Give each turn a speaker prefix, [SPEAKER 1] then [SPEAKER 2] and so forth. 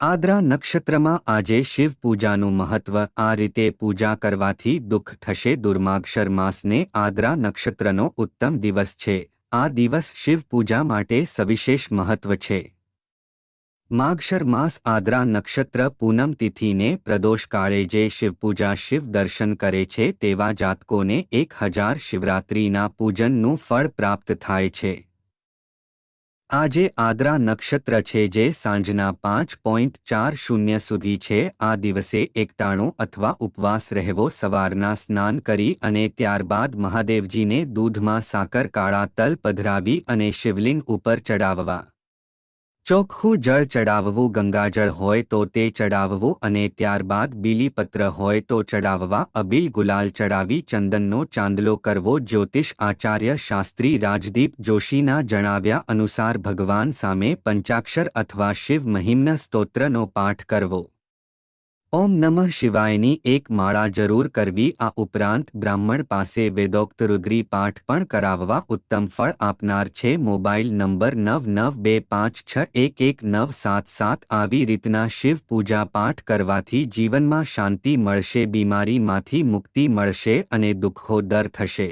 [SPEAKER 1] આદ્રા નક્ષત્રમાં આજે શિવ પૂજાનું મહત્વ આ રીતે પૂજા કરવાથી દુઃખ થશે. દુર્માક્ષર માસને આદ્રા નક્ષત્રનો ઉત્તમ દિવસ છે. આ દિવસ શિવ પૂજા માટે સવિશેષ મહત્વ છે. માગશર માસ આદ્રા નક્ષત્ર પૂનમ તિથિને પ્રદોષકાળે જે શિવપૂજા શિવ દર્શન કરે છે, તેવા જાતકોને એક હજાર શિવરાત્રિના પૂજનનું ફળ પ્રાપ્ત થાય છે. આજે આદ્રા નક્ષત્ર છે જે સાંજના પાંચ પોઈન્ટ ચાર શૂન્ય સુધી છે. આ દિવસે એકટાણું અથવા ઉપવાસ રહેવો, સવારના સ્નાન કરી અને ત્યારબાદ મહાદેવજીને દૂધમાં સાકર, કાળા તલ પધરાવી અને શિવલિંગ ઉપર ચડાવવા. ચોખ્ખું જળ ચડાવવું ગંગાજળ હોય તો તે ચડાવવું અને ત્યારબાદ બીલીપત્ર હોય તો ચડાવવા. અબીલ ગુલાલ ચડાવી ચંદનનો ચાંદલો કરવો. જ્યોતિષ આચાર્ય શાસ્ત્રી રાજદીપ જોશીના જણાવ્યા અનુસાર ભગવાન સામે પંચાક્ષર અથવા શિવ મહિમ્ન સ્તોત્રનો પાઠ કરવો. ઓમ નમઃ શિવાયની એક માળા જરૂર કરવી. આ ઉપરાંત બ્રાહ્મણ પાસે વેદોક્ત રુદ્રી પાઠ પણ કરાવવા ઉત્તમ ફળ આપનાર છે. મોબાઈલ નંબર નવ નવ બે પાંચ છ એક એક નવ સાત સાત આવી રીતના શિવ પૂજા પાઠ કરવાથી જીવનમાં શાંતિ મળશે, બીમારીમાંથી મુક્તિ મળશે અને દુઃખો દર થશે.